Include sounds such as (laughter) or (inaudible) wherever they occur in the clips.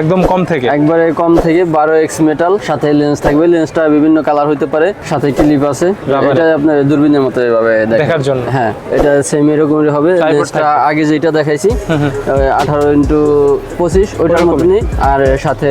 একদম কম থেকে? একবারে কম থেকে বারো এক্স মেটাল সাথে লেন্স থাকবে। লেন্সটা বিভিন্ন কালার হইতে পারে সাথে ক্লিপ আছে। এটা আপনার দূরবীনের মতো এভাবে দেখার জন্য। হ্যাঁ এটা সেম এরকমই হবে। লেন্সটা আগে যেটা দেখাইছি আঠারো ইন্টু পঁচিশ ওইটার। মতনই। আর সাথে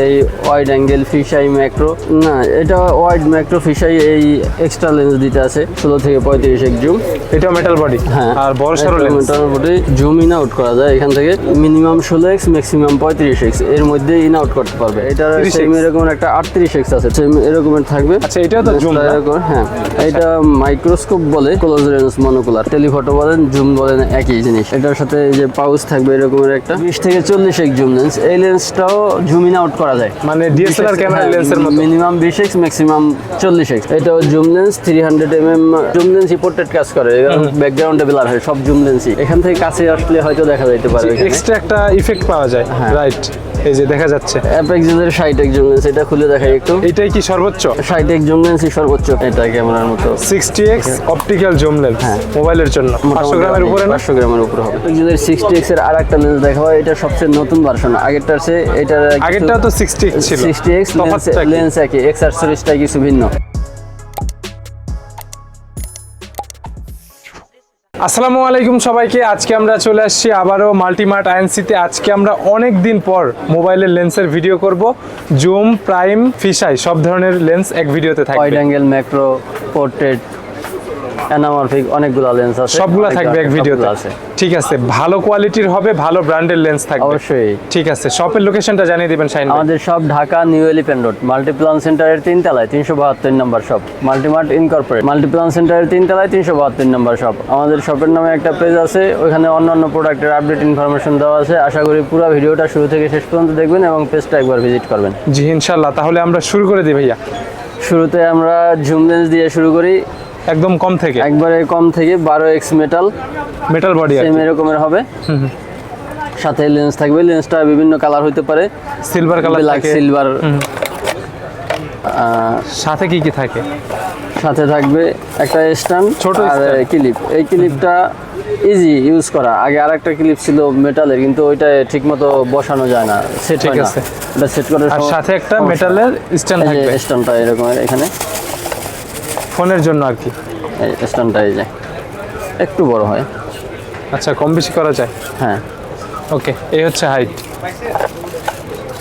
ওয়াইড অ্যাঙ্গেল ফিশাই ম্যাক্রো না এটা ওয়াইড ম্যাক্রো ফিশাই এই এক্সট্রা লেন্স দিতে আছে ষোলো থেকে পঁয়ত্রিশ এক জুম এটা মেটাল বডি হ্যাঁ। আর বড় সরো লেন্স মোটামুটি জুম ইন আউট করা যায়। এখান থেকে মিনিমাম ষোলো এক্স ম্যাক্সিমাম পঁয়ত্রিশ এক্সের মধ্যে ইন আউট করতে পারবে। 30x সেম এরকম একটা আটত্রিশ এক্স আছে সেম এরকমের থাকবে। আচ্ছা এটাও তো জুম এরকম, হ্যাঁ। এটা মাইক্রোস্কোপ বলে ক্লোজ রেঞ্জ মনোকুলার টেলিফটো বলেন জুম বলেন একই জিনিস। এটার সাথে যে পাউচ থাকবে এরকমের একটা। বিশ থেকে চল্লিশ এক্স জুম লেন্স এই লেন্সটাও জুম ইন আউট করা যায়। মানে ডিএসএলআর ক্যামেরা লেন্সের মতো। মিনিমাম বিশ এক্স ম্যাক্সিমাম চল্লিশ এক্স এটাও zoom lens three hundred M M zoom লেন্সই portrait কাজ করে। ব্যাকগ্রাউন্ডে ব্লার হয় সব জুম লেন্সই এখান থেকে কাছে আসলে হয়তো দেখা যাইতে পারবে এখানে। এক্সট্রা একটা ইফেক্ট পাওয়া যায়। হ্যাঁ। রাইট এই যে দেখা যাচ্ছে। ষাট এক জুম এটা খুলে দেখাই একটু। এটাই কি সর্বোচ্চ? ষাট এক সর্বোচ্চ। এটা ক্যামেরার মতো। Sixty X optical zoom lens. মোবাইলের জন্য। পাঁচশো গ্রামের উপরে না? পাঁচশো গ্রামের উপরে হবে। অ্যাপেক্সেলের সিক্সটি এক্সের আর একটা লেন্স দেখা হয় এটা সবচেয়ে নতুন ভার্সন আগেরটার চেয়ে এটা আগেরটা তো সিক্সটি এক্স ছিল। সিক্সটি এক্স তফাৎটা কি? লেন্স একই এক্সারসরিজটা কিছু ভিন্ন। আসসালামু আলাইকুম সবাইকে। আজকে আমরা চলে আসছি আবারও মাল্টিমার্ট আইএনসিতে। আজকে আমরা অনেক দিন পর মোবাইলের লেন্সের ভিডিও করব। জুম, প্রাইম, ফিশাই, সব ধরনের লেন্স এক ভিডিওতে থাকবে। Wide angle, macro, portrait anamorphic অনেকগুলো লেন্স আছে। সবগুলা থাকবে এক ভিডিওতে। আছে। ঠিক আছে ভালো কোয়ালিটির হবে ভালো ব্র্যান্ডের লেন্স থাকবে। অবশ্যই। ঠিক আছে শপের লোকেশনটা জানিয়ে দিবেন শাইন আমাদের সব Dhaka new elephant road Multiplan সেন্টারের তিন তলায় তিনশো বাহাত্তর নম্বর শপ মাল্টিমার্ট ইনকর্পোরেট মাল্টিপ্লান সেন্টারের তিন তলায় তিনশো বাহাত্তর নম্বর শপ আমাদের শপের নামে একটা পেজ আছে ওখানে অন্যান্য প্রোডাক্টের আপডেট ইনফরমেশন দেওয়া আছে। আশা করি পুরো ভিডিওটা শুরু থেকে শেষ পর্যন্ত দেখবেন এবং পেজটা একবার ভিজিট করবেন। জি ইনশাল্লাহ তাহলে আমরা শুরু করে দিই ভাইয়া। শুরুতে আমরা জুম লেন্স দিয়ে শুরু করি। একদম কম থেকে? একবারে কম থেকে বারো X metal metal body same এরকমের হবে। সাথে লেন্স থাকবে লেন্সটা বিভিন্ন কালার হইতে পারে। সিলভার কালার ব্ল্যাক থাকে। সিলভার সাথে কি কি থাকে? সাথে থাকবে একটা স্ট্যান্ড ছোট আর। ক্লিপ এই ক্লিপটা ইজি ইউজ করা। আগে আর একটা ক্লিপ ছিল মেটালের কিন্তু ওইটা ঠিকমতো বসানো যায় না সেট ঠিক হয় না। আছে। এটা সেট করার সাথে একটা মেটালের স্ট্যান্ড থাকবে। স্ট্যান্ডটা এরকম এখানে। ফোনের জন্য আর কি। এই স্ট্যান্ডটা এই যে একটু বড় হয়। আচ্ছা কম বেশি করা যায়? হ্যাঁ। ওকে এই হচ্ছে হাইট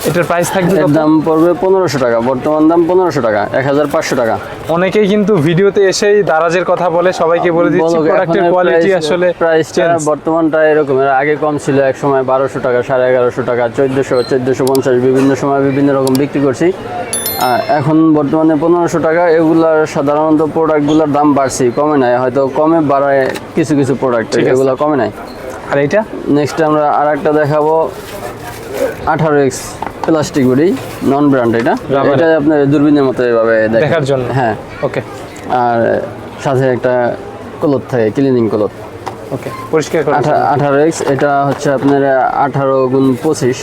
এটার প্রাইস থাকবে এর দাম পড়বে পনেরোশো টাকা বর্তমান দাম পনেরোশো টাকা এক হাজার পাঁচশো টাকা। অনেকেই কিন্তু ভিডিওতে এসেই দারাজের কথা বলে সবাইকে বলে দিচ্ছি প্রোডাক্টের কোয়ালিটি আসলে প্রাইসটা। বর্তমানটা এরকম এর আগে কম ছিল এক সময় বারোশো টাকা সাড়ে এগারোশো টাকা চোদ্দোশো চোদ্দোশো পঞ্চাশ বিভিন্ন সময় বিভিন্ন রকম বিক্রি করছি। এখন বর্তমানে পনেরোশো টাকা এগুলার সাধারণত প্রোডাক্টগুলোর দাম বাড়ছে কমে নাই। হয়তো কমে বাড়ায় কিছু কিছু প্রোডাক্ট এগুলো কমে নাই। আর এইটা? নেক্সট আমরা আর একটা দেখাবো আঠারো X plastic body non brand এটা। এটা আপনার দূরবীনের মতো এভাবে। দেখার জন্য। হ্যাঁ। ওকে আর সাথে একটা কলত থাকে ক্লিনিং কলত ওকে পরিষ্কার করে আঠা আঠারো এক্স এটা হচ্ছে আপনার আঠারো গুণ পঁচিশ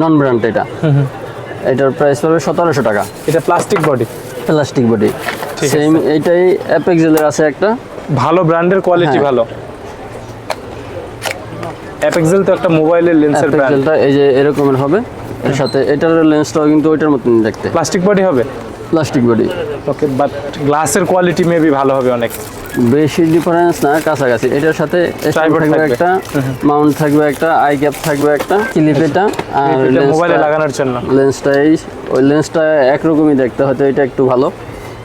নন ব্র্যান্ড এটা এটার প্রাইস পড়বে সতেরোশো টাকা। এটা plastic body plastic body same এইটাই অ্যাপেক্সেলের আছে একটা। ভালো ব্র্যান্ডের কোয়ালিটি। ভালো। অ্যাপেক্সেল তো একটা মোবাইলের লেন্সের ব্র্যান্ড এই যে এরকমের হবে। এর সাথে এটার লেন্সটাও কিন্তু ওইটার মতন দেখতে। প্লাস্টিক বডি হবে? প্লাস্টিক বডি ওকে বাট গ্লাসের কোয়ালিটি মেবি ভালো হবে অনেক। বেশি ডিফারেন্স না কাছাকাছি। এটার সাথে থাকবে। একটা মাউন্ট থাকবে একটা আই ক্যাপ থাকবে একটা ক্লিপ এটা আর মোবাইলে লাগানোর জন্য। লেন্সটা এই ওই লেন্সটা একরকমই দেখতে হয়তো এটা একটু ভালো।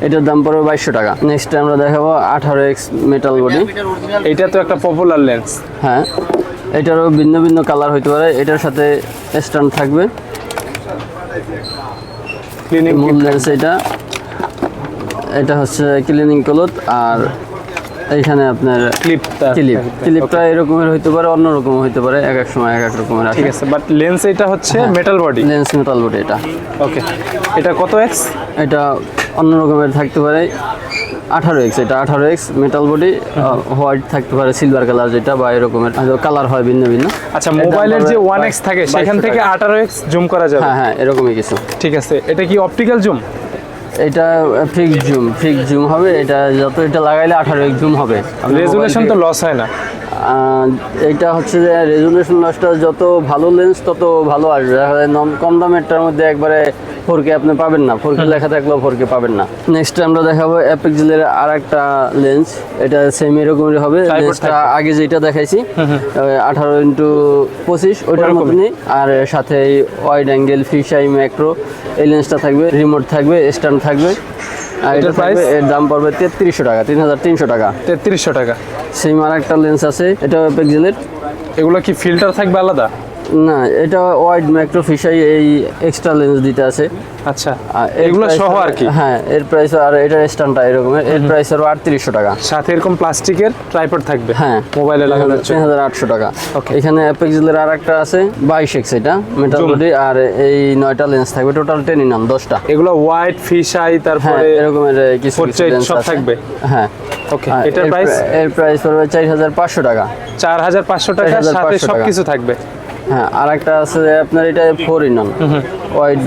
এটার দাম পড়বে বাইশশো টাকা। নেক্সট আমরা দেখাবো আঠারো এক্স মেটাল বডি এটা তো একটা পপুলার লেন্স হ্যাঁ। এটারও ভিন্ন ভিন্ন কালার হইতে পারে। এটার সাথে স্ট্যান্ড থাকবে। ক্লিনিক মূল লেন্স এটা। এটা হচ্ছে ক্লিনিং ক্লথ আর এইখানে আপনার ক্লিপটা ক্লিপ ক্লিপটা এরকমের হইতে পারে অন্য রকম হইতে পারে এক এক সময় এক এক রকমের ঠিক আছে বাট লেন্স এটা হচ্ছে। Metal body lens metal body এটা। ওকে এটা কত এক্স এটা অন্য রকমের থাকতে পারে আঠারো এক্স এটা আঠারো এক্স মেটাল বডি হোয়াইট থাকতে পারে সিলভার কালার যেটা বা এরকমের কালার হয় ভিন্ন ভিন্ন। আচ্ছা মোবাইলের যে ওয়ান এক্স থাকে সেখান থেকে। আঠারো এক্স জুম করা যাবে? হ্যাঁ হ্যাঁ এরকমই কিছু। ঠিক আছে এটা কি অপটিক্যাল জুম এটা ফিক্স জুম ফিক্স জুম হবে। এটা যত এটা লাগাইলে আঠারো জুম হবে। রেজুলেশন তো লস হয় না? এটা হচ্ছে যে রেজুলেশন লসটা যত ভালো লেন্স তত ভালো আসবে। দেখা যায় কম দামেরটার মধ্যে একবারে ফোর কে আপনি পাবেন না ফোর কে লেখা থাকলেও ফোর কে পাবেন না। নেক্সট আমরা দেখাবো অ্যাপেক্সেলের আর একটা লেন্স এটা সেম এরকমই হবে। লেন্সটা আগে যেটা দেখাইছি আঠারো ইন্টু পঁচিশ ওইটার। মতনই আর সাথে ওয়াইড অ্যাঙ্গেল ফিশাই ম্যাক্রো এই লেন্সটা থাকবে রিমোট থাকবে স্ট্যান্ড থাকবে। আর এটার এর দাম পড়বে তেত্রিশশো টাকা তিন হাজার তিনশো টাকা। তেত্রিশশো টাকা। সেম আর একটা লেন্স আছে এটা অ্যাপেক্সেলের এগুলো কি ফিল্টার থাকবে আলাদা? না এটা ওয়াইড ম্যাক্রো ফিশাই এই এক্সট্রা লেন্স দিতে আছে। আচ্ছা এর এগুলো সহ আর কি? হ্যাঁ এর প্রাইস আর এটার স্ট্যান্ডটা এরকমের এর প্রাইস আরও আটত্রিশশো টাকা। সাথে এরকম প্লাস্টিকের ট্রাইপড থাকবে। হ্যাঁ মোবাইলে হাজার আটশো টাকা। Okay. এখানে অ্যাপেক্সেলের আর একটা আছে বাইশ এক্স এটা মেটাল বডি আর এই নয়টা লেন্স থাকবে টোটাল টেন ইনাম দশটা। এগুলো হোয়াইট ফিশাই হ্যাঁ তারপরে এরকমের এ, কিছু লেন্স সব থাকবে? হ্যাঁ। ওকে এটার প্রাইস এর প্রাইস পড়বে চার হাজার পাঁচশো টাকা। চার হাজার পাঁচশো টাকা 4,500 সাথে। সব কিছু থাকবে। হ্যাঁ আর একটা আছে যে আপনার এটা ফোর ইন ওয়ান ওয়াইড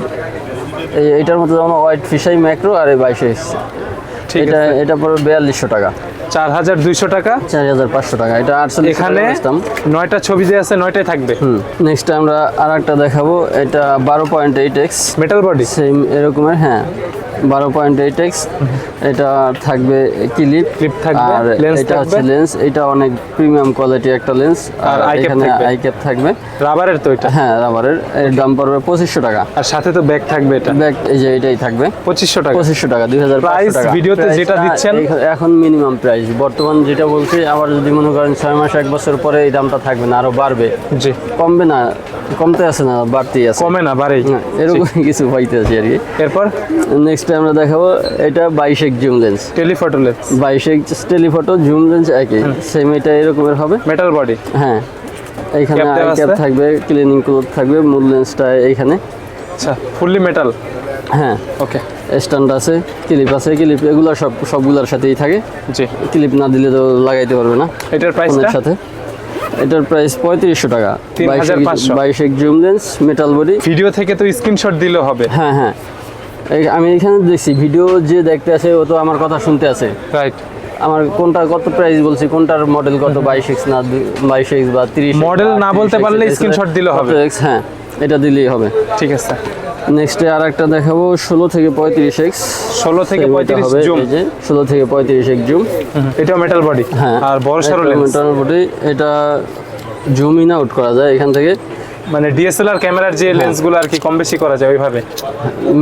এই এটার মধ্যে যেমন ওয়াইড ফিশাই ম্যাক্রো আর এই বাইশে এটা এটা পড়বে বিয়াল্লিশশো টাকা। চার হাজার দুইশো টাকা। চার হাজার পাঁচশো টাকা। এটা আটচল্লিশ এখানে নয়টা ছবি যে আছে নয়টাই থাকবে। হুম নেক্সট আমরা আর একটা দেখাবো। এটা বারো point eight X metal body same এরকমের হ্যাঁ। বারো পয়েন্ট এইট এক্স এটা থাকবে ক্লিপ। Clip থাকবে, আর এটা হচ্ছে লেন্স এটা অনেক প্রিমিয়াম কোয়ালিটি একটা লেন্স। আর এখানে। আই ক্যাপ থাকবে। রাবারের তো এটা। হ্যাঁ রাবারের। এর দাম পড়বে পঁচিশশো টাকা। আর সাথে তো ব্যাগ থাকবে এটা। ব্যাগ এই যে এটাই থাকবে। পঁচিশশো টাকা। পঁচিশশো টাকা দুই হাজার Price ভিডিওতে যেটা দিচ্ছেন? এখন মিনিমাম প্রাইস। বর্তমান যেটা বলছি আবার যদি মনে করেন ছয় মাস এক বছর পরে এই দামটা থাকবে না আরও বাড়বে। জি। কমবে না কমতে আছে না বাড়তেই আছে। কমে না বাড়েই। হ্যাঁ, এরকম কিছু পাইতে আছে আর কি। এরপর? নেক্সট আমরা দেখাবো এটা বাইশ এক জুম লেন্স। Telephoto lens. বাইশ এক টেলিফটো জুম লেন্স একই সেম এটা এরকমের হবে। মেটাল বডি হ্যাঁ এইখানে আই ক্যাপ থাকবে ক্লিনিং ক্লোথ থাকবে মূল লেন্সটা এইখানে। আচ্ছা ফুললি মেটাল হ্যাঁ ওকে স্ট্যান্ড আছে ক্লিপ আছে ক্লিপ এগুলো সব সবগুলোর সাথেই থাকে। জি। ক্লিপ না দিলে তো লাগাইতে পারবে না। এটার প্রাইসটা ফোনের সাথে। এটার প্রাইস পঁয়ত্রিশশো টাকা। 3,500 বাইশ এক zoom lens metal body video থেকে তো স্ক্রিনশট দিলেও হবে। হ্যাঁ হ্যাঁ। আমি এখানে দেখছি ভিডিও যে দেখতে আছে ও তো আমার কথা শুনতে আছে। রাইট আমার কোনটা কত প্রাইস বলছি কোনটার মডেল কত বাইশ এক্স না বাইশ এক্স বা তিরিশ মডেল না বলতে পারলে screenshot দিলে হবে। এক্স হ্যাঁ এটা দিলেই হবে। ঠিক আছে। নেক্সটে আর একটা দেখাবো ষোলো থেকে পঁয়ত্রিশ এক্স। ষোলো থেকে পঁয়ত্রিশ জুম। ষোলো থেকে পঁয়ত্রিশ এক জুম। এটা মেটাল বডি হ্যাঁ আর বড় এটা লেন্স মোটামুটি এটা জুম ইন আউট করা যায় এখান থেকে। মানে ডিএসএলআর ক্যামেরার যে লেন্সগুলো আর কি কম বেশি করা যায় ওইভাবে?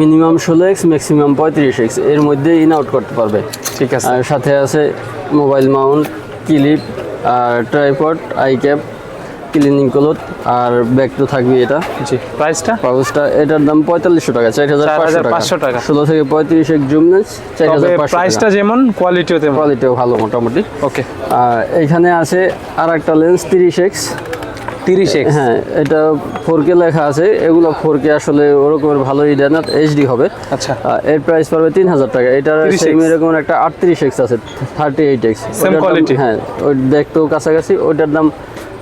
মিনিমাম ষোলো এক্স ম্যাক্সিমাম পঁয়ত্রিশ এক্সের মধ্যে ইন আউট করতে পারবে। ঠিক আছে। আর সাথে আছে মোবাইল মাউন্ট ক্লিপ আর tripod eye cap cleaning cloth আর ব্যাগ তো থাকবে এটা। জি প্রাইসটা পাউচটা এটার দাম পঁয়তাল্লিশশো টাকা চার হাজার 4,500 টাকা। ষোলো থেকে পঁয়ত্রিশ এক জুম লেন্স চার হাজার পাঁচশো প্রাইসটা যেমন কোয়ালিটিও তেমন। কোয়ালিটিও ভালো মোটামুটি। ওকে আর এখানে আছে আর একটা লেন্স তিরিশ এক্স তিরিশ হ্যাঁ এটা ফোর কে লেখা আছে এগুলো ফোর কে আসলে ওরকমের ভালোই দেয় না এইচডি হবে। আচ্ছা। এর প্রাইস পড়বে তিন হাজার টাকা। এটার সেম এরকম একটা আটত্রিশ এক্স আছে থার্টি এইট এক্স হ্যাঁ ওই দেখতেও কাছাকাছি ওইটার দাম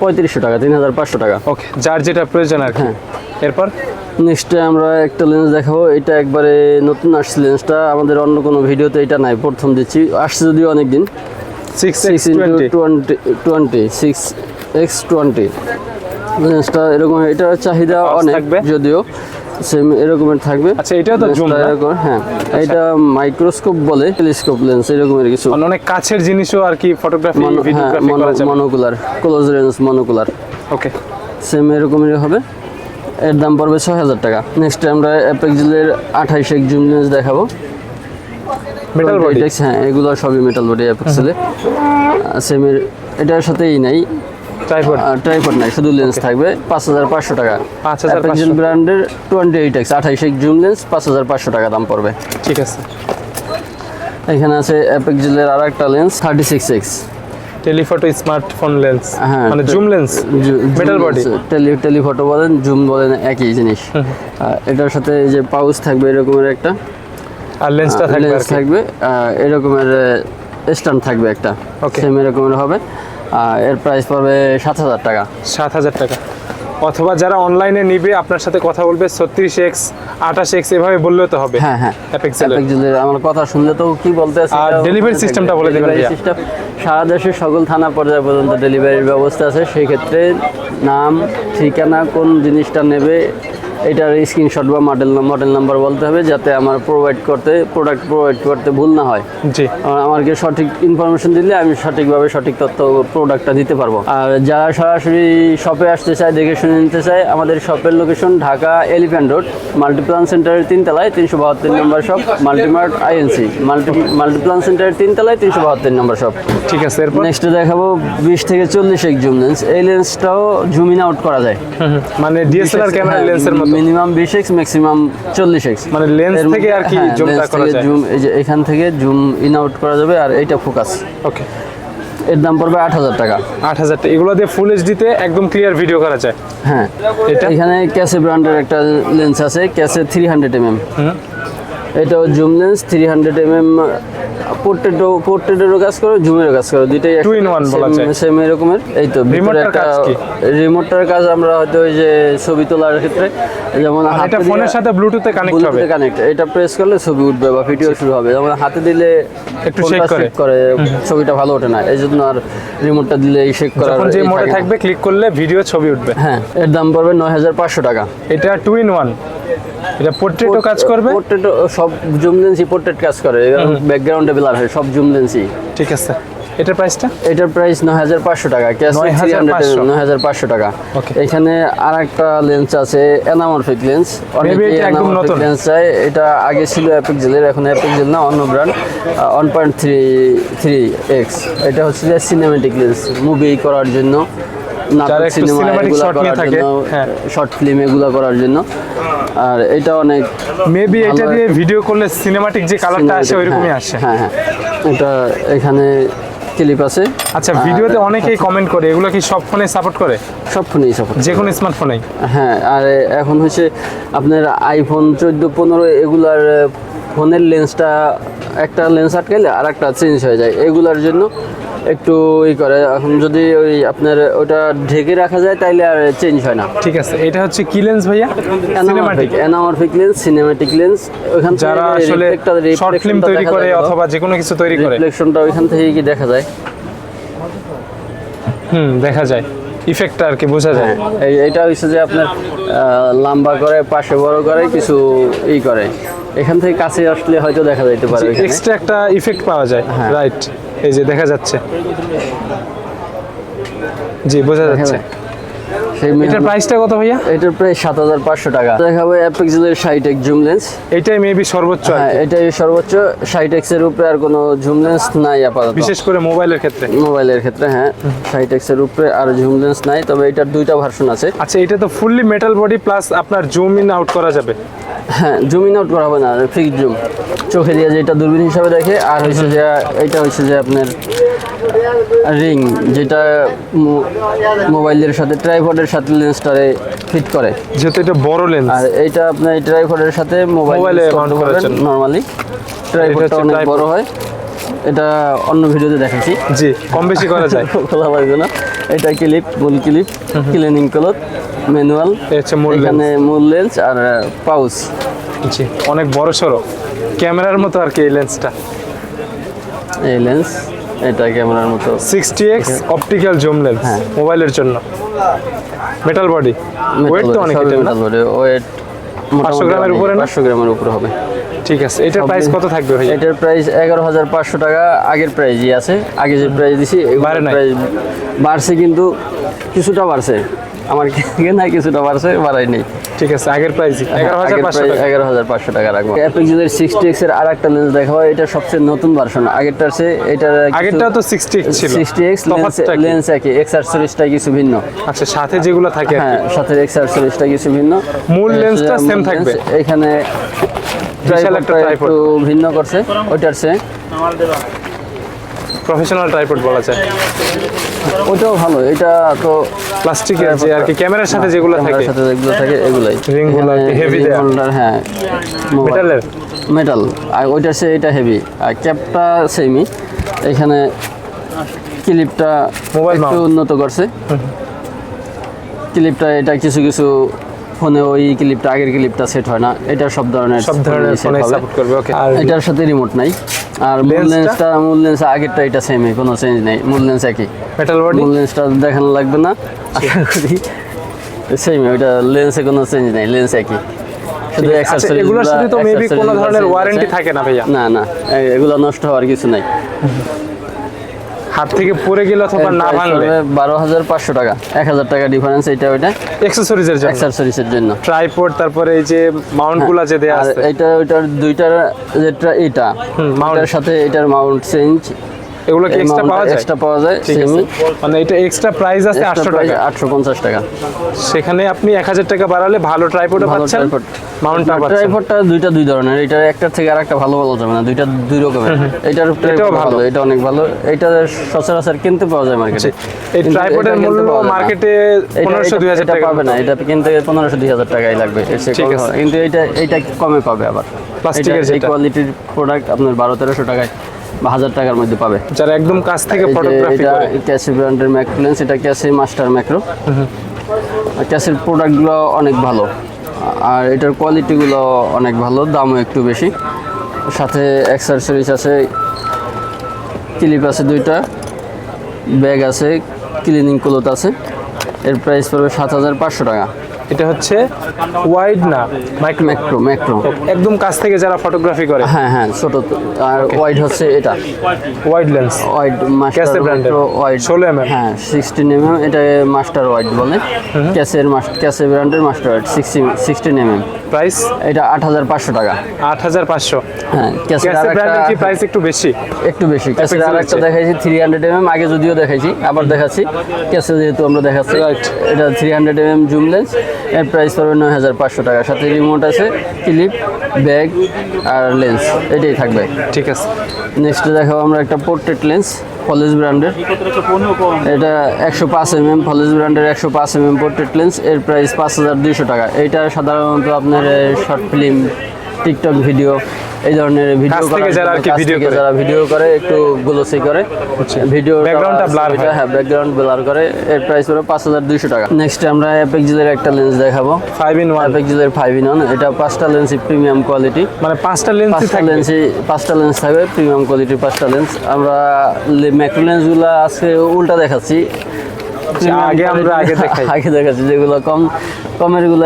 পঁয়ত্রিশশো টাকা তিন হাজার পাঁচশো টাকা। ওকে যার যেটা প্রয়োজন আর হ্যাঁ। এরপর? নেক্সটে আমরা একটা লেন্স দেখাবো এটা একবারে নতুন আসছে লেন্সটা আমাদের অন্য কোনো ভিডিওতে এটা নাই প্রথম দিচ্ছি আসছে যদিও অনেক দিন six six twenty twenty six X twenty লেন্সটা এরকম এটার চাহিদা অনেক যদিও সেম এরকমের থাকবে। আচ্ছা এটাও তো জুম এরকম, হ্যাঁ। এটা মাইক্রোস্কোপ বলে টেলিস্কোপ লেন্স এরকমের কিছু। অনেক কাছের জিনিসও আর কি ফটোগ্রাফি হ্যাঁ ভিডিওগ্রাফি করা যাবে। Monocular close range monocular okay same এরকমই হবে। এর দাম পড়বে ছয় হাজার টাকা। নেক্সট আমরা অ্যাপেক্সেলের আঠাইশ এক জুম লেন্স দেখাবো। মেটাল বডি হ্যাঁ এগুলো সবই মেটাল বডি অ্যাপেক্সেলে সেমের এটার সাথেই নাই। ট্রাইপড ট্রাইপড নাই শুধু লেন্স থাকবে পাঁচ হাজার পাঁচশো টাকা। 5,500 অ্যাপেক্সেল ব্র্যান্ডের টোয়েন্টি এইট এক্স আঠাইশ জুম লেন্স পাঁচ হাজার পাঁচশো টাকা দাম পড়বে। ঠিক আছে। এখানে আছে অ্যাপেক্সেলের আর একটা lens thirty six X telephoto smartphone lens হ্যাঁ, মানে zoom lens metal body tele telephoto বলেন জুম বলেন একই জিনিস। এটার সাথে যে পাউচ থাকবে এরকমের একটা। আর লেন্সটা থাকবে লেন্স থাকবে এরকমের স্ট্যান্ড থাকবে একটা। সেম এরকমের হবে। আর এর প্রাইস পড়বে সাত হাজার টাকা। সাত হাজার টাকা। অথবা যারা অনলাইনে নিবে আপনার সাথে কথা বলবে ছত্রিশ এক্স আঠাশ এক্স এভাবে বললেও তো হবে। হ্যাঁ হ্যাঁ। আমার কথা শুনলে তো কি বলতে আছে আর এটাও delivery বলতে system টা থাকবে। বলে দিবেন system সারা দেশের সকল থানা পর্যায় পর্যন্ত ডেলিভারির ব্যবস্থা আছে। সেই ক্ষেত্রে নাম ঠিকানা কোন জিনিসটা নেবে এটার স্ক্রিনশট বা মডেল মডেল নাম্বার বলতে হবে যাতে আমার প্রোভাইড করতে প্রোডাক্ট প্রোভাইড করতে ভুল না হয়। জি। আমাকে সঠিক ইনফরমেশন দিলে আমি সঠিকভাবে সঠিক তথ্য প্রোডাক্টটা দিতে পারব। আর যারা সরাসরি শপে আসতে চায় দেখে শুনে নিতে চায় আমাদের শপের location Dhaka elephant road Multiplan সেন্টারের তিনতলায় তিনশো বাহাত্তর নম্বর shop Multimart INC multi Multiplan সেন্টারের তিনতলায় তিনশো বাহাত্তর নম্বর শপ ঠিক আছে এরপর? নেক্সট দেখাবো বিশ থেকে চল্লিশ এক জুম লেন্স এই লেন্সটাও জুম ইন আউট করা যায়। মানে ডিএসএলআর ক্যামেরা লেন্সের মতো মিনিমাম বিশ এক্স ম্যাক্সিমাম চল্লিশ এক্স মানে লেন্স থেকে আর কি জুমটা করা যায়? জুম এই যে এখান থেকে জুম ইন আউট করা যাবে আর এইটা ফোকাস ওকে এর দাম পড়বে আট হাজার টাকা। আট হাজার টাকা এগুলো দিয়ে ফুল এইচডিতে একদম ক্লিয়ার ভিডিও করা যায়। হ্যাঁ। এটা? এখানে ক্যাসে ব্র্যান্ডের একটা লেন্স আছে Kase three hundred M M এটাও zoom lens three hundred M পোর্ট্রেটও পোর্ট্রেটেরও কাজ করে জুমেরও কাজ করে দুইটাই Two in one বলা যায়। সেম এরকমের। এই তো ভিতরে একটা কাজ কি? রিমোটটার কাজ আমরা হয়তো ওই যে ছবি তোলার ক্ষেত্রে যেমন এটা ফোনের সাথে ব্লুটুথে কানেক্ট হবে। কানেক্ট এটা প্রেস করলে ছবি উঠবে বা ভিডিও শুরু হবে। যেমন হাতে দিলে একটু shake করে। করে ছবিটা ভালো ওঠে না। এই জন্য আর রিমোটটা দিলে এই শেক করার যখন যে মোডে থাকবে ক্লিক করলে ভিডিও ছবি উঠবে। হ্যাঁ এর দাম পড়বে নয় হাজার পাঁচশো টাকা। এটা টু ইন ওয়ান এটা পোর্ট্রেটও কাজ করবে। পোর্ট্রেট সব জুম লেন্সই পোর্ট্রেট কাজ করে। ব্যাকগ্রাউন্ডে ব্লার হয় সব জুম লেন্সই ঠিক আছে। এটার প্রাইসটা এটার প্রাইস নয় হাজার পাঁচশো টাকা ক্যাশ 9,500 নয় হাজার পাঁচশো। টাকা. এখানে আর একটা লেন্স আছে এনামরফিক লেন্স অনেকে একদম নতুন। লেন্স চায়। এটা আগে ছিল অ্যাপেক্সেলের এখন অ্যাপেক্সেল না অন্য brand one point three three X এটা হচ্ছে সিনেমেটিক লেন্স মুভি করার জন্য। নাটক সিনেমা এগুলা করার জন্য হ্যাঁ। শর্ট ফিল্ম এগুলো করার জন্য। আর এটা অনেক মেবি এটা দিয়ে ভিডিও করলে সিনেমাটিক যে কালারটা আসে ওইরকমই হ্যাঁ, আসে। হ্যাঁ হ্যাঁ। এটা এখানে ক্লিপ আছে। আচ্ছা ভিডিওতে অনেকেই কমেন্ট করে এগুলো কি সব ফোনে সাপোর্ট করে? সব ফোনেই সাপোর্ট যে কোনো স্মার্টফোনেই হ্যাঁ আর এখন হচ্ছে আপনার আইফোন চোদ্দ পনেরো এগুলার ফোনের লেন্সটা একটা লেন্স আটকাইলে আর একটা চেঞ্জ হয়ে যায়। এগুলার জন্য একটু ই করে এখন যদি ওই আপনার ওটা ঢেকে রাখা যায় তাইলে আর চেঞ্জ হয় না। ঠিক আছে এটা হচ্ছে কি লেন্স ভাইয়া? Cinematic anamorphic lens cinematic lens ওইখান থেকে যারা আসলে শর্ট ফিল্ম তৈরি করে অথবা যে কোনো কিছু তৈরি করে। রিফ্লেকশনটা ওইখান থেকে কি দেখা যায়? হুম দেখা যায়। ইফেক্টটা আর কি বোঝা যায়। হ্যাঁ এই এটা হচ্ছে যে আপনার লম্বা করে পাশে বড় করে কিছু ই করে। এখান থেকে কাছে আসলে হয়তো দেখা যাইতে পারে। এক্সট্রা একটা ইফেক্ট পাওয়া যায়। হ্যাঁ। রাইট এই যে দেখা যাচ্ছে। জি বোঝা যাচ্ছে। এটার প্রাইসটা কত ভাইয়া? এটার প্রায় সাত হাজার পাঁচশো টাকা। দেখাবো অ্যাপেক্সেলের ষাট এক জুম লেন্স এটাই মেবি সর্বোচ্চ হ্যাঁ এটাই সর্বোচ্চ। ষাট এক্সের উপরে আর কোনো জুম লেন্স নাই আপাতত। বিশেষ করে মোবাইলের ক্ষেত্রে। মোবাইলের ক্ষেত্রে হ্যাঁ। ষাট এক্সের উপরে আর জুম লেন্স নাই তবে এটার দুইটা ভার্সন আছে। আচ্ছা এটা তো ফুললি মেটাল বডি প্লাস আপনার জুম ইন আউট করা যাবে। হ্যাঁ জুম ইন আউট করা হবে না ফিক্স জুম। চোখে দিয়ে যেটা দূরবীন হিসাবে দেখে আর হচ্ছে যে এটা হচ্ছে যে আপনার রিং যেটা মোবাইলের সাথে ট্রাইপডের সাথে লেন্সটারে ফিট করে। যেহেতু এটা বড় লেন্স আর এটা আপনার এই ট্রাইপডের সাথে মোবাইল করার জন্য। নর্মালি ট্রাইপডটা অনেক বড় হয়। এটা অন্য ভিডিওতে দেখাচ্ছি। জি কম বেশি করা যায়। (laughs) খোলা পারবে না। এটা ক্লিপ মূল ক্লিপ ক্লিনিং ক্লথ ম্যানুয়াল। হচ্ছে মূল। এখানে মূল লেন্স আর পাউচ। জি অনেক বড় সড়ো। ক্যামেরার মতো আর কি এই লেন্সটা? এই লেন্স এটা ক্যামেরার মতো। Sixty X optical zoom lens হ্যাঁ। মোবাইলের জন্য। মেটাল বডি ওয়েট তো অনেক এটা না? ওয়েট 500 গ্রামের উপরে না? পাঁচশো গ্রামের উপরে হবে। ঠিক আছে এটার প্রাইস কত থাকবে ভাই এটার প্রাইস এগারো হাজার পাঁচশো টাকা আগের প্রাইজই আছে। আগে যে প্রাইস দিছি বাড়ে? প্রাইস বাড়ছে কিন্তু কিছুটা বাড়ছে। আমার কেনা কিছুটা বাড়ছে বাড়াই নেই। ঠিক আছে আগের প্রাইস এগারো হাজার পাঁচশো টাকা। রাখব। অ্যাপেক্সেলের সিক্সটি এক্সের আর একটা লেন্স দেখাবো এটা সবচেয়ে নতুন ভার্সন আগেরটার চেয়ে এটা আগেরটা তো সিক্সটি এক্স ছিল। সিক্সটি এক্স লেন্স একই এক্স আটচল্লিশটা কিছু ভিন্ন। আচ্ছা সাথে যেগুলো থাকে হ্যাঁ সাথে এক্স আটচল্লিশটা কিছু ভিন্ন। মূল লেন্সটা মূল থাকবে। এখানে ট্রাইপডটা একটু ভিন্ন করছে ওইটার চেয়ে। প্রফেশনাল টাইপড বলা যায়। ওটাও ভালো এটা তো প্লাস্টিকের যে আর কি ক্যামেরার সাথে যেগুলো থাকে। ক্যামেরার সাথে যেগুলো থাকে এগুলাই। Ring গুলো আর কি দেয়া। হ্যাঁ। মেটালের মেটাল আর ওইটার চেয়ে এটা হেভি আর ক্যাপটা সেমই এখানে ক্লিপটা Mobile একটু উন্নত করছে। ক্লিপটা এটা কিছু কিছু ফোনে ওই ক্লিপটা আগের ক্লিপটা সেট হয় না। এটা সব ধরনের সব ধরনের ফোনে সাপোর্ট করবে ওকে আর এটার সাথে রিমোট নাই। আর মূল লেন্সটা? মূল লেন্স আগেরটা এটা সেমই কোনো চেঞ্জ নেই। মূল লেন্স একই। মেটাল বডি মূল লেন্সটা দেখানো লাগবে না। আশা করি সেমই ওইটা লেন্সে কোনো চেঞ্জ নেই লেন্স একই। শুধু অ্যাকসেসরি এগুলোর সাথে তো মেবি কোনো ধরনের ওয়ারেন্টি থাকে না ভাইয়া? না না এগুলো নষ্ট হওয়ার কিছু নাই। হাত থেকে পড়ে গেলে অথবা না ভাঙলে? বারো হাজার পাঁচশো টাকা এক হাজার টাকা ডিফারেন্স এটা ওইটা অ্যাকসেসরিজের জন্য? অ্যাকসেসরিজের জন্য। ট্রাইপড তারপরে এই যে মাউন্টগুলা যে দেয়া আছে? এটা ওইটার দুইটার যেটা এটা মাউন্টের। সাথে এটার মাউন্ট চেঞ্জ এগুলো কি এক্সট্রা পাওয়া যায়? এক্সট্রা পাওয়া যায় সেমি মানে এটা এক্সট্রা প্রাইস আছে আটশো টাকা। আটশো পঞ্চাশ টাকা। সেখানে আপনি এক হাজার টাকা বাড়ালে ভালো ট্রাইপডও ভালো পাচ্ছেন মাউন্টটা পাচ্ছেন। ট্রাইপডটা দুইটা দুই ধরনের একটার থেকে আরেকটা ভালো বলা যাবে না দুইটা দুই রকমের। এটার এটাও ভালো। এটা অনেক ভালো এটা সচরাচর কিনতে পাওয়া যায় মার্কেটে এই ট্রাইপডের মূল্য মার্কেটে পনেরোশো দুই হাজার টাকা পাবে না এটা কিনতে পনেরোশো দুই হাজার টাকাই লাগবে ঠিক আছে। কিন্তু এটা এটা কমে পাবে আবার। প্লাস্টিকের এই। কোয়ালিটির প্রোডাক্ট আপনার বারো তেরোশো টাকায়। হাজার টাকার মধ্যে পাবে। যারা একদম কাছ থেকে ফটোগ্রাফি এটা করে। ক্যাসি ব্র্যান্ডের ম্যাক্রোলেন্স এটা ক্যাসি মাস্টার ম্যাক্রো। ক্যাসির প্রোডাক্টগুলো অনেক ভালো। আর এটার কোয়ালিটিগুলো অনেক ভালো দামও একটু বেশি। সাথে অ্যাক্সেসরিজ আছে ক্লিপ আছে দুইটা ব্যাগ আছে ক্লিনিং ক্লোথ আছে। এর প্রাইস পড়বে সাত হাজার পাঁচশো টাকা। এটা হচ্ছে ওয়াইড না মাইক্রো ম্যাক্রো ম্যাক্রো একদম কাছ থেকে যারা ফটোগ্রাফি করে। হ্যাঁ হ্যাঁ ছোট আর ওয়াইড হচ্ছে এটা। ওয়াইড লেন্স ওয়াইড মাস্টার এর। ওয়াইড 16 mm হ্যাঁ সিক্সটিন এম এম এটা মাস্টার ওয়াইড বলে। ক্যাসের মাস্টার ক্যাসে ব্র্যান্ডের master wide sixty sixteen M M price এটা আট হাজার পাঁচশো টাকা। আট হাজার পাঁচশো। হ্যাঁ ক্যাসের ব্র্যান্ডের কি প্রাইস একটু বেশি? একটু বেশি। ক্যাসের আরেকটা দেখাইছি থ্রি হান্ড্রেড এম এম আগে যদিও দেখাইছি আবার দেখাচ্ছি। ক্যাসে যেহেতু আমরা দেখাচ্ছি. এটা three hundred m m zoom lens এর প্রাইস পড়বে নয় হাজার পাঁচশো টাকা। সাথে রিমোট আছে ক্লিপ ব্যাগ আর লেন্স এটাই থাকবে। ঠিক আছে। নেক্সট দেখাবো আমরা একটা পোর্ট্রেট লেন্স ফলেজ ব্র্যান্ডের এটা একশো পাঁচ এম এম ফলেজ ব্র্যান্ডের একশো পাঁচ এম এম পোর্ট্রেট লেন্স এর প্রাইস পাঁচ হাজার দুইশো টাকা। এটা সাধারণত আপনার শর্ট ফিল্ম টিকটক ভিডিও এই ধরনের ভিডিও থেকে যারা আর কি video করে। যারা ভিডিও করে একটু গ্লোসি করে। ভিডিও Background-টা blur হয়। হ্যাঁ ব্যাকগ্রাউন্ড ব্লার করে। এর প্রাইস হাজার দুইশো টাকা। নেক্সট আমরা অ্যাপেক্সিলের একটা লেন্স দেখাবো। ফাইভ ইন ওয়ান অ্যাপেক্সিলের ফাইভ ইন এটা পাঁচটা লেন্সই প্রিমিয়াম কোয়ালিটি মানে পাঁচটা লেন্সই পাঁচটা লেন্সই পাঁচটা লেন্স থাকবে প্রিমিয়াম কোয়ালিটির পাঁচটা লেন্স আমরা ম্যাক্রো লেন্সগুলো আজকে উল্টা দেখাচ্ছি। আগে আমরা আগে দেখাই। (laughs) আগে দেখাচ্ছি যেগুলো কম কমেরগুলো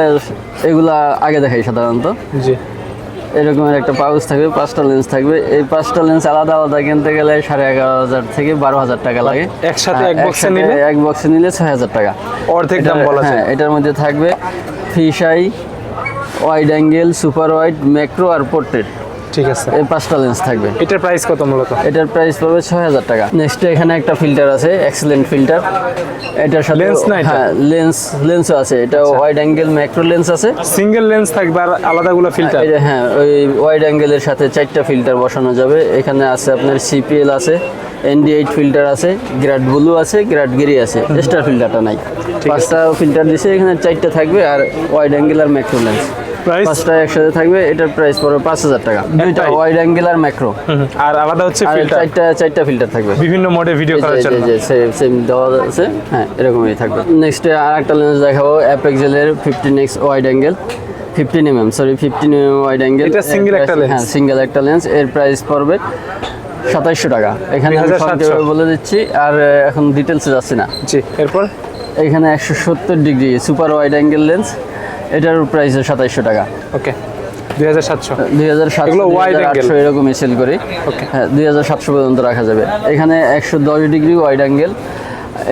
এগুলা আগে দেখাই সাধারণত। জি। এরকমের একটা পাউচ থাকবে পাঁচটা লেন্স থাকবে। এই পাঁচটা লেন্স আলাদা আলাদা কিনতে গেলে সাড়ে এগারো হাজার থেকে বারো হাজার টাকা লাগে। একসাথে হ্যাঁ, এক বক্সে নিলে? এক বক্সে নিলে ছয় হাজার টাকা। অর্ধেক দাম বলা হ্যাঁ এটার মধ্যে থাকবে fish eye wide angle super wide macro আর পোর্ট্রেট ঠিক আছে। এই পাঁচটা লেন্স থাকবে। এটার প্রাইস কত মূলত? এটার প্রাইস পড়বে ছয় হাজার টাকা। নেক্সট এখানে একটা ফিল্টার আছে এক্সেলেন্ট ফিল্টার এটার সাথে Lens না হ্যাঁ লেন্স লেন্সও আছে। এটা ওয়াইড অ্যাঙ্গেল ম্যাক্রো লেন্স আছে। সিঙ্গেল লেন্স থাকবে আর আলাদাগুলো ফিল্টার হ্যাঁ ওই ওয়াইড অ্যাঙ্গেলের সাথে চারটা ফিল্টার বসানো যাবে। এখানে আছে আপনার সিপিএল আছে এনডি এইট ফিল্টার আছে গ্রাড ব্লু আছে গ্রাড গিরি আছে। স্টার ফিল্টারটা নাই। পাঁচটা ফিল্টার দিছে এখানে চারটা থাকবে আর ওয়াইড অ্যাঙ্গেল আর ম্যাক্রো লেন্স প্রাইস পাঁচটা একসাথে থাকবে এটার প্রাইস পড়বে পাঁচ হাজার টাকা। দুইটা ওয়াইড অ্যাঙ্গেল আর ম্যাক্রো আর আলাদা হচ্ছে ফিল্টার চারটা চারটা ফিল্টার থাকবে। বিভিন্ন মোডে ভিডিও করার জন্য? সেম দেওয়া আছে। হ্যাঁ এরকমই থাকবে। নেক্সট আর একটা লেন্স দেখাবো অ্যাপেক্সেলের fifteen x wide angle fifteen m m sorry fifteen wide angle এটা single একটা lens? হ্যাঁ সিঙ্গেল একটা লেন্স এর প্রাইস পড়বে সাতাইশশো টাকা। এখানে আমি বলে দিচ্ছি আর এখন ডিটেলসে যাচ্ছি না। জি এরপর? এখানে একশো সত্তর degree super wide angle lens এটার প্রাইস সাতাইশশো টাকা। ওকে দুই হাজার সাতশো। দুই হাজার সাতশো এগুলো wide এরকমই সেল করি. হ্যাঁ দুই হাজার সাতশো পর্যন্ত রাখা যাবে। এখানে একশো দশ ডিগ্রি ওয়াইড অ্যাঙ্গেল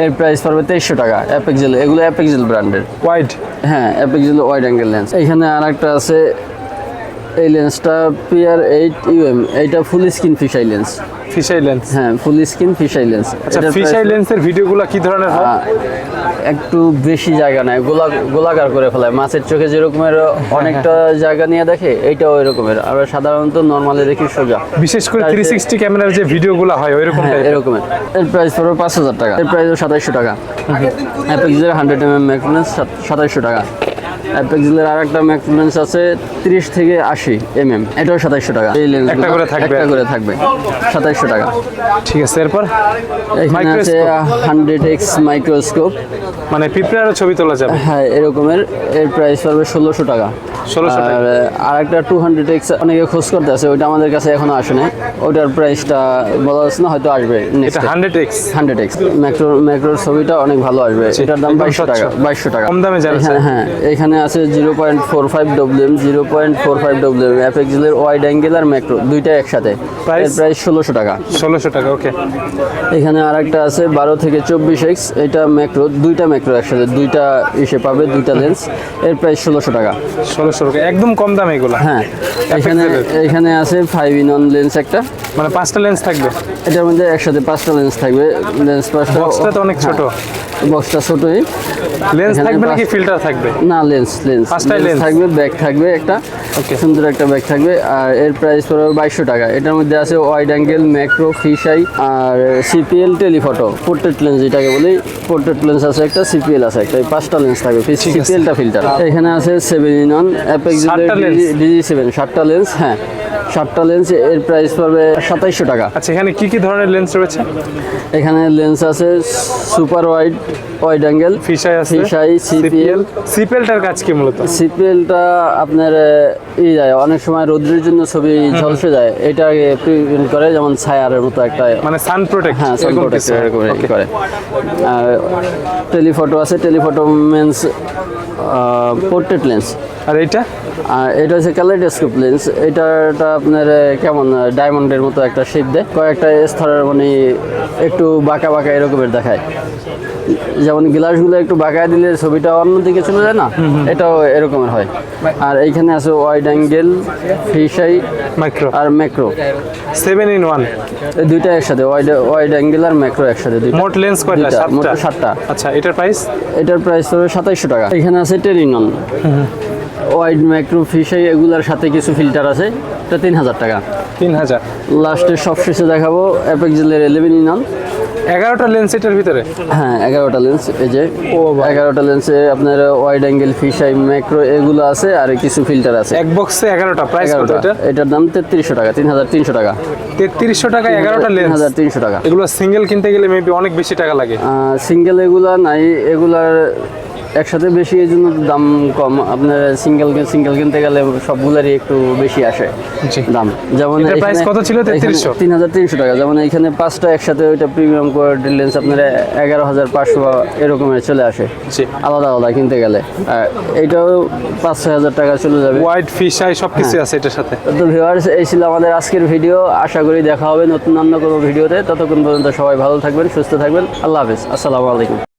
এর প্রাইস পড়বে তেইশশো টাকা অ্যাপেক্সেল এগুলো অ্যাপেক্সেল ব্র্যান্ডের ওয়াইড হ্যাঁ অ্যাপেক্সেল ওয়াইড অ্যাঙ্গেল লেন্স এখানে আর একটা আছে এই লেন্সটা পিআর এইট ইউএম এইটা full screen fisheye lens fisheye lens হ্যাঁ ফুল স্ক্রিন ফিশাই লেন্স আচ্ছা ফিশাই লেন্সের ভিডিওগুলো কি ধরনের হয়? একটু বেশি জায়গা নেয় গোলা গোলাকার করে ফেলায়। মাছের চোখে যেরকমের অনেকটা জায়গা নিয়ে দেখে এইটাও ওই রকমের আমরা সাধারণত নর্মালি দেখি সোজা। বিশেষ করে তার থ্রি যে- সিক্সটি ক্যামেরার যে ভিডিওগুলো হয় ওই রকম হ্যাঁ এরকমের। এর প্রাইস পড়বে পাঁচ হাজার টাকা। এর প্রাইস সাতাইশশো টাকা। অ্যাপেক্সের হান্ড্রেড এম এম ম্যাকনেস সাতাইশশো টাকা। অ্যাপেক্সেলের আর একটা ম্যাক্রো লেন্স আছে তিরিশ থেকে আশি এম এম এটাও সাতাইশশো টাকা। এই লেন্স একটা করে থাকবে। একটা করে থাকবে সাতাইশশো টাকা। ঠিক আছে এরপর? এখানে আছে Microscope? হান্ড্রেড এক্স মাইক্রোস্কোপ মানে পিঁপড়ারও ছবি তোলা যাবে? হ্যাঁ এরকমের এর প্রাইস পড়বে ষোলোশো টাকা। 1600 টাকা। আর আর একটা টু হান্ড্রেড এক্স অনেকে খোঁজ করতে আছে ওইটা আমাদের কাছে এখনও আসে নাই। ওইটার প্রাইসটা বলা যাচ্ছে না হয়তো আসবে hundred x hundred x macro ম্যাক্রোর ছবিটা অনেক ভালো আসবে। এটার দাম বাইশশো টাকা বাইশশো টাকা। কম দামে এখানে চায়। হ্যাঁ এখানে আছে zero point four five WM zero point four five WM অ্যাপেক্সেলের wide angle আর ম্যাক্রো দুইটা একসাথে? এর প্রাইস ষোলোশো টাকা। ষোলোশো টাকা ওকে এখানে আর একটা আছে বারো থেকে চব্বিশ এক্স এটা ম্যাক্রো দুইটা ম্যাক্রো একসাথে দুইটা ইসে পাবে দুইটা লেন্স এর প্রাইস ষোলোশো টাকা। ষোলোশো টাকা একদম কম দাম এগুলো। হ্যাঁ এখানে? এখানে আছে ফাইভ ইন অন লেন্স একটা। মানে পাঁচটা লেন্স থাকবে? এটার মধ্যে একসাথে পাঁচটা লেন্স থাকবে। লেন্স পাঁচটা বক্সটা তো অনেক ছোট। বক্সটা ছোটই। লেন্স থাকবে নাকি ফিল্টার থাকবে? না লেন্স লেন্স থাকবে ব্যাগ থাকবে একটা সুন্দর একটা ব্যাগ থাকবে আর এর প্রাইস পড়বে বাইশশো টাকা। এটার মধ্যে আছে ওয়াইড অ্যাঙ্গেল ম্যাক্রো ফিশাই আর সিপিএল টেলিফটো পোর্ট্রেট লেন্স যেটাকে বলি পোর্ট্রেট লেন্স আছে একটা সিপিএল আছে একটা পাঁচটা লেন্স থাকবে সিপিএলটা ফিল্টার এখানে আছে সেভেন ইন অন সাতটা ডিজি সেভেন সাতটা লেন্স হ্যাঁ। সাতটা লেন্স এর প্রাইস পড়বে সাতাইশশো টাকা। আচ্ছা এখানে কি কি ধরনের লেন্স রয়েছে? এখানে লেন্স আছে super wide wide angle fisheye আছে ফিশাই সিপিএল সিপিএলটার কাজ কি মূলত? সিপিএলটা আপনার ই যায় অনেক সময় রোদ্রের জন্য ছবি ঝলসে যায়। এটা প্রিভেন্ট করে যেমন ছায়ারের মতো একটা মানে সান প্রোটেক্ট হ্যাঁ সান প্রোটেক্টর করে। আর টেলিফটো আছে টেলিফটো মেন্স পোর্ট্রেট লেন্স আর আর এটা হচ্ছে ক্যালাইডোস্কোপ লেন্স। এটাটা আপনার কেমন ডায়মন্ডের মতো একটা শেপ দেয়। কয়েকটা স্তরের মানে একটু বাঁকা বাঁকা এরকমের দেখায়। যেমন গ্লাসগুলো একটু বাঁকা দিলে ছবিটা অন্যদিকে চলে যায় না? এটাও এরকমের হয়। আর এইখানে আছে ওয়াইড অ্যাঙ্গেল ফিশাই মাইক্রো আর ম্যাক্রো সেভেন ইন ওয়ান এই দুইটা একসাথে ওয়াইড ওয়াইড অ্যাঙ্গেল আর ম্যাক্রো একসাথে দুইটা। মোট লেন্স কয়টা? সাতটা? সাতটা। আচ্ছা এটার প্রাইস এটার প্রাইস হবে সাতাইশশো টাকা। এখানে আছে টেরিনন ওয়াইড ম্যাক্রো ফিশাই এগুলার সাথে কিছু ফিল্টার আছে এটা তিন হাজার টাকা তিন হাজার লাস্টে সবশেষে দেখাবো অ্যাপেক্সেলের ইলেভেন ইন এগারোটা লেন্স এটার ভিতরে? হ্যাঁ এগারোটা লেন্স এই যে ও এগারোটা লেন্সে আপনার ওয়াইড অ্যাঙ্গেল ফিশাই ম্যাক্রো এগুলো আছে আর কিছু ফিল্টার আছে। এক বক্সে এগারোটা প্রাইস কত এগারোটা। এটা এটার দাম তেত্রিশশো টাকা তিন হাজার তিনশো টাকা। তেত্রিশশো টাকা এগারোটা লেন্স হাজার তিনশো টাকা। এগুলো সিঙ্গেল কিনতে গেলে মেবি অনেক বেশি টাকা লাগে। সিঙ্গেল এগুলা নাই এগুলার একসাথে বেশি এই জন্য দাম কম। আপনার সিঙ্গেল সিঙ্গেল কিনতে গেলে সবগুলারই একটু বেশি আসে দাম। যেমন কত ছিল? তিন হাজার তিনশো টাকা। যেমন এখানে পাঁচটা একসাথে ওইটা প্রিমিয়াম কোয়ালিটি লেন্স আপনার এগারো হাজার পাঁচশো এরকমের চলে আসে। আলাদা আলাদা কিনতে গেলে। এটাও পাঁচ ছয় হাজার টাকা চলে যাবে। হোয়াইট ফিশ আই সব কিছু। আছে এটার সাথে। তো ভিউয়ার্স এই ছিল আমাদের আজকের ভিডিও আশা করি দেখা হবে নতুন অন্য কোনো ভিডিওতে ততক্ষণ পর্যন্ত সবাই ভালো থাকবেন সুস্থ থাকবেন। আল্লাহ হাফিজ। আসসালামু আলাইকুম।